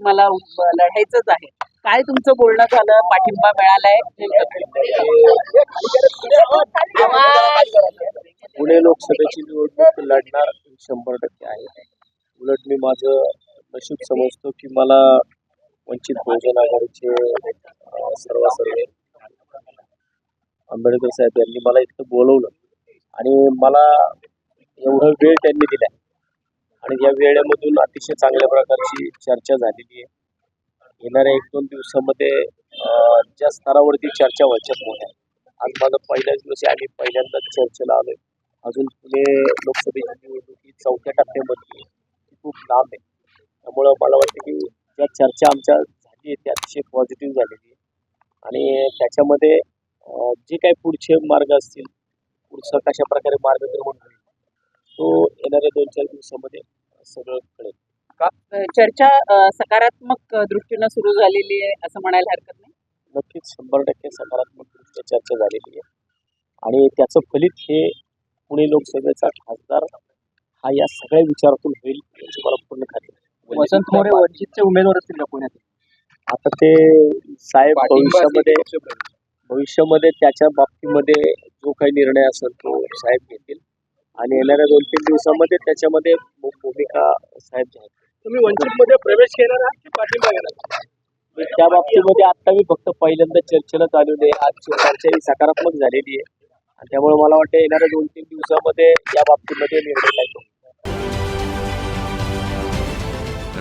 मला लढायचंच आहे काय तुमचं बोलणं झालं पाठिंबा मिळालाय पुणे लोकसभेची निवडणूक लढणार शंभर टक्के आहे. उलट मी माझं नशीब समजतो की मला वंचित बहुजन आघाडीचे सर्व आंबेडकर साहेब यांनी मला इथं बोलवलं. आणि मला एवढा वेळ त्यांनी दिला. आणि या वेळेमधून अतिशय चांगल्या प्रकारची चर्चा झालेली आहे. येणाऱ्या एक दोन दिवसामध्ये ज्या स्तरावरती चर्चा व्हायच्यात मोठ्या. आज माझा पहिल्याच दिवस आहे आणि पहिल्यांदाच चर्चेला आलोय. अजून पुणे लोकसभेची निवडणूक ही चौथ्या टप्प्यामध्ये खूप लांब आहे. त्यामुळं मला वाटतं की ज्या चर्चा आमच्या झाली आहे ती अतिशय पॉझिटिव्ह झालेली आहे. आणि त्याच्यामध्ये जे काही पुढचे मार्ग असतील पुढचं कशा प्रकारे मार्गक्रमण होईल तो येणाऱ्या दोन चार दिवसामध्ये सगळं कळेल. चर्चा सकारात्मक दृष्टीनं सुरू झालेली आहे असं म्हणायला हरकत नाही? नक्कीच शंभर टक्के सकारात्मक दृष्ट्या चर्चा झालेली आहे. आणि त्याचं फलित हे पुणे लोकसभेचा खासदार हा या सगळ्या विचारातून होईल याची मला पूर्ण खात्री आहे. वसंत मोरे वंचितचे उमेदवार असतील का पुण्यात आता ते साहेब भविष्यामध्ये भविष्यामध्ये त्याच्या बाबतीमध्ये जो काही निर्णय असेल तो साहेब घेतील. आणि येणाऱ्या दोन तीन दिवसामध्ये त्याच्यामध्ये भूमिका साहेब घ्याल तुम्ही वंचित मध्ये प्रवेश घेणार आहात की पाठिंबा घेणार त्या बाबतीमध्ये आता मी फक्त पहिल्यांदा चर्चेला आलेलो आहे आज चर्चा ही सकारात्मक झालेली आहे. आणि त्यामुळे मला वाटतं येणाऱ्या दोन तीन दिवसामध्ये या बाबतीमध्ये निर्णय लागतो